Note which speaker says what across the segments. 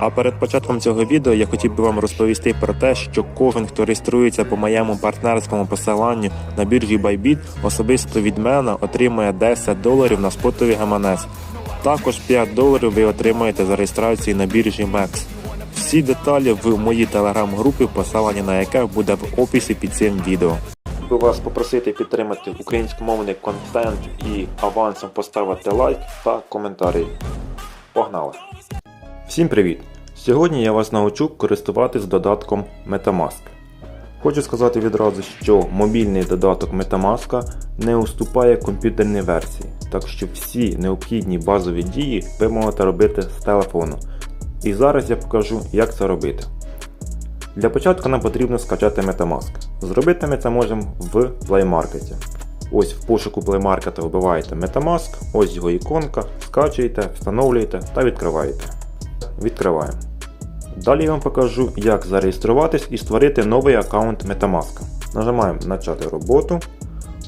Speaker 1: А перед початком цього відео я хотів би вам розповісти про те, що кожен, хто реєструється по моєму партнерському посиланню на біржі Bybit, особисто від мене отримує 10 доларів на спотовий гаманець. Також 5 доларів ви отримаєте за реєстрацію на біржі MEX. Всі деталі в моїй телеграм-групі, посилання на яке буде в описі під цим відео. Би вас попросити підтримати українськомовний контент і авансом поставити лайк та коментарі. Погнали! Всім привіт! Сьогодні я вас научу користуватись додатком Metamask. Хочу сказати відразу, що мобільний додаток Metamask не уступає комп'ютерній версії, так що всі необхідні базові дії ви можете робити з телефону. І зараз я покажу, як це робити. Для початку нам потрібно скачати Metamask. Зробити ми це можемо в Play Market. Ось в пошуку Play Market вбиваєте Metamask, ось його іконка, скачуєте, встановлюєте та відкриваєте. Відкриваємо. Далі я вам покажу, як зареєструватись і створити новий аккаунт Metamask. Нажимаємо Начати роботу.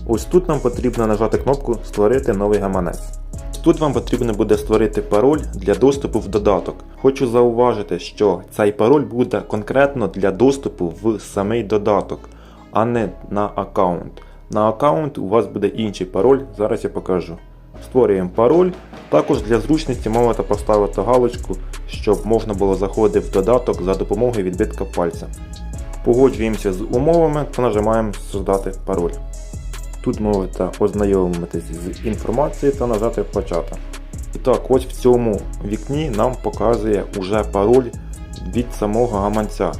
Speaker 1: Ось тут нам потрібно нажати кнопку Створити новий гаманець. Тут вам потрібно буде створити пароль для доступу в додаток. Хочу зауважити, що цей пароль буде конкретно для доступу в самий додаток, а не на аккаунт. На аккаунт у вас буде інший пароль, зараз я покажу. Створюємо пароль. Також для зручності можете поставити галочку, щоб можна було заходити в додаток за допомогою відбитка пальця. Погоджуємося з умовами та нажимаємо Создати пароль. Тут можете ознайомитись з інформацією та нажати Почати. І так, ось в цьому вікні нам показує уже пароль від самого гаманця.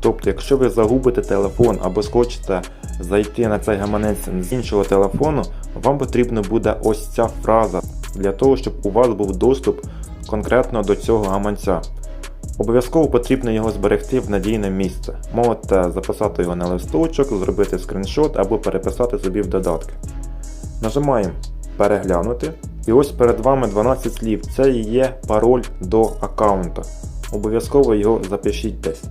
Speaker 1: Тобто, якщо ви загубите телефон або схочете зайти на цей гаманець з іншого телефону, вам потрібна буде ось ця фраза для того, щоб у вас був доступ конкретно до цього гаманця. Обов'язково потрібно його зберегти в надійне місце. Можете записати його на листочок, зробити скріншот або переписати собі в додатки. Нажимаємо Переглянути. І ось перед вами 12 слів. Це і є пароль до аккаунта. Обов'язково його запишіть десь.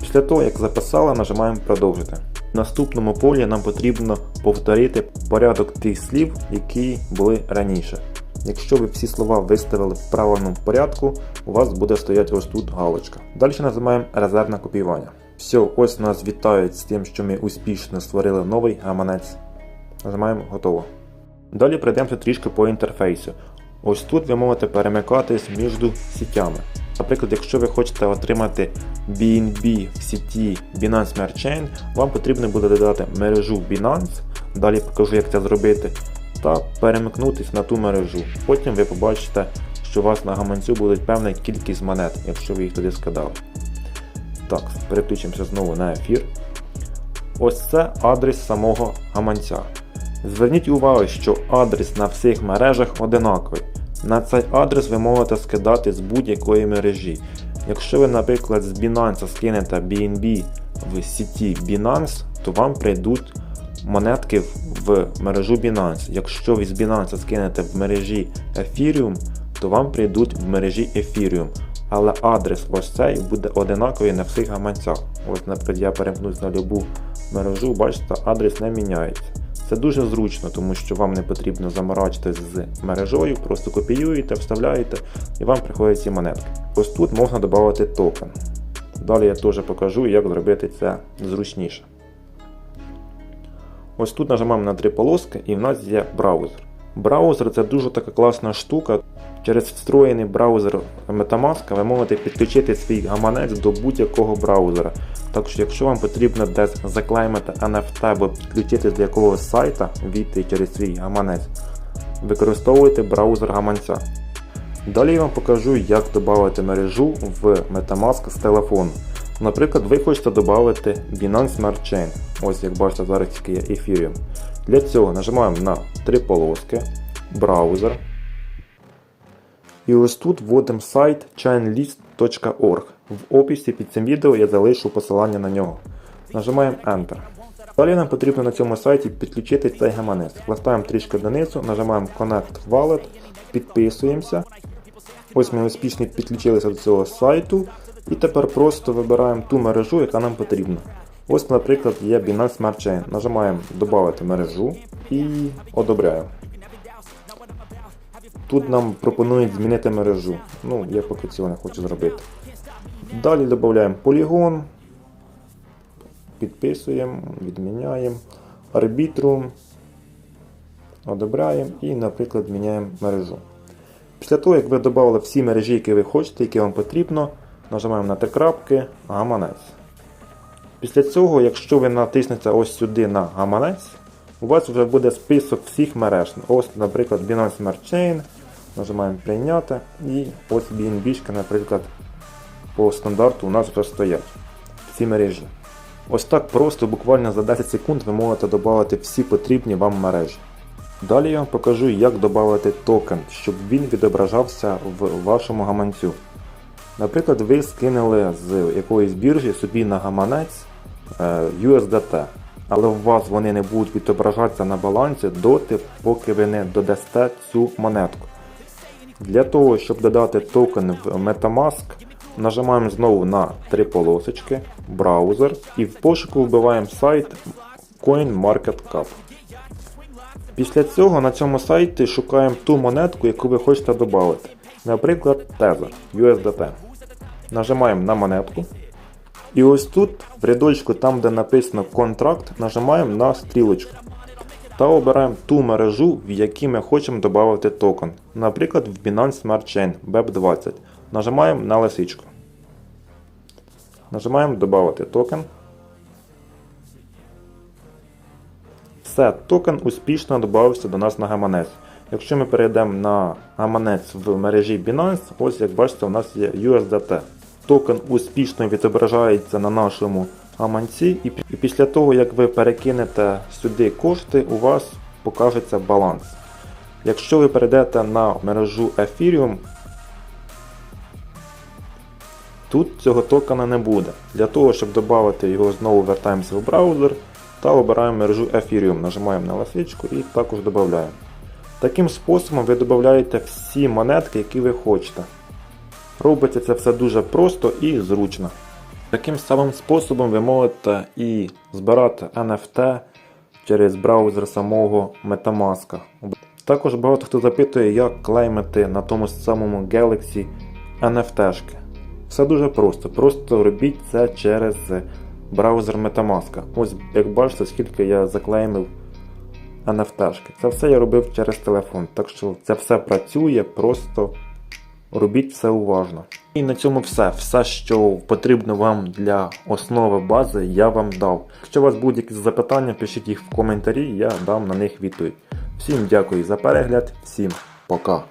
Speaker 1: Після того, як записали, нажимаємо Продовжити. Наступному полі нам потрібно повторити порядок тих слів, які були раніше. Якщо ви всі слова виставили в правильному порядку, у вас буде стояти ось тут галочка. Далі нажимаємо резервне копіювання. Все, ось нас вітають з тим, що ми успішно створили новий гаманець. Нажимаємо готово. Далі пройдемося трішки по інтерфейсу. Ось тут ви можете перемикатись між сітями. Наприклад, якщо ви хочете отримати BNB в сіті Binance Smart Chain, вам потрібно буде додати мережу Binance, далі покажу, як це зробити, та перемикнутись на ту мережу. Потім ви побачите, що у вас на гаманцю буде певна кількість монет, якщо ви їх туди скидали. Так, переключимося знову на ефір. Ось це адрес самого гаманця. Зверніть увагу, що адрес на всіх мережах одинаковий. На цей адрес ви можете скидати з будь-якої мережі. Якщо ви, наприклад, з Binance скинете BNB в сіті Binance, то вам прийдуть монетки в мережу Binance. Якщо ви з Binance скинете в мережі Ethereum, то вам прийдуть в мережі Ethereum. Але адрес ось цей буде одинаковий на всіх гаманцях. Ось, наприклад, я перемкнусь на любу мережу, бачите, адрес не міняється. Це дуже зручно, тому що вам не потрібно заморачитись з мережою, просто копіюєте, вставляєте і вам приходять ці монетки. Ось тут можна додати токен. Далі я теж покажу, як зробити це зручніше. Ось тут нажимаємо на три полоски і в нас є браузер. Браузер це дуже така класна штука. Через встроєний браузер Metamask ви можете підключити свій гаманець до будь-якого браузера. Так що, якщо вам потрібно десь заклеймити NFT або підключитись до якогось сайта, війти через свій гаманець, використовуйте браузер гаманця. Далі я вам покажу, як додати мережу в Metamask з телефону. Наприклад, ви хочете додати Binance Smart Chain. Ось як бачите, зараз тільки є Ethereum. Для цього нажимаємо на три полоски, браузер. І ось тут вводимо сайт chainlist.org. В описі під цим відео я залишу посилання на нього. Нажимаємо Enter. Далі нам потрібно на цьому сайті підключити цей гаманець. Листаємо трішки донизу, нажимаємо Connect Wallet, підписуємося. Ось ми успішно підключилися до цього сайту. І тепер просто вибираємо ту мережу, яка нам потрібна. Ось, наприклад, є Binance Smart Chain. Нажимаємо Додати мережу і одобряємо. Тут нам пропонують змінити мережу. Ну, я поки цього не хочу зробити. Далі додаємо полігон, підписуємо, відміняємо арбітру, одобряємо і, наприклад, міняємо мережу. Після того, як ви додали всі мережі, які ви хочете, які вам потрібно, нажимаємо на три крапки гаманець. Після цього, якщо ви натиснете ось сюди на гаманець, у вас вже буде список всіх мереж. Ось, наприклад, Binance Smart Chain. Нажимаємо прийняти і ось BNB, наприклад, по стандарту у нас вже стоять ці мережі. Ось так просто, буквально за 10 секунд ви можете додати всі потрібні вам мережі. Далі я вам покажу, як додати токен, щоб він відображався в вашому гаманцю. Наприклад, ви скинули з якоїсь біржі собі на гаманець е, USDT, але у вас вони не будуть відображатися на балансі доти, поки ви не додасте цю монетку. Для того, щоб додати токен в Metamask, нажимаємо знову на три полосочки, браузер і в пошуку вбиваємо сайт CoinMarketCap. Після цього на цьому сайті шукаємо ту монетку, яку ви хочете додати. Наприклад, Tether USDT. Нажимаємо на монетку. І ось тут, в рядочку, там де написано контракт, нажимаємо на стрілочку. Та обираємо ту мережу, в якій ми хочемо додати токен. Наприклад, в Binance Smart Chain BEP20. Нажимаємо на лисичку. Нажимаємо Додати токен. Все, токен успішно додався до нас на гаманець. Якщо ми перейдемо на гаманець в мережі Binance, ось як бачите, у нас є USDT. Токен успішно відображається на нашому гаманці, і після того, як ви перекинете сюди кошти, у вас покажеться баланс. Якщо ви перейдете на мережу Ethereum, Тут цього токена не буде. Для того, щоб додати його, знову вертаємося в браузер та обираємо мережу Ethereum. Нажимаємо на ласичку і також додаємо. Таким способом ви додаєте всі монетки, які ви хочете. Робиться це все дуже просто і зручно. Таким самим способом ви можете і збирати NFT через браузер самого Metamask. Також багато хто запитує, як клеймити на тому самому Galaxy NFT-шки. Все дуже просто. Просто робіть це через браузер Metamask. Ось як бачите, скільки я заклеймив NFT-шки. Це все я робив через телефон. Так що це все працює, просто робіть все уважно. І на цьому все. Все, що потрібно вам для основи бази, я вам дав. Якщо у вас будуть якісь запитання, пишіть їх в коментарі, я дам на них відповідь. Всім дякую за перегляд, всім пока.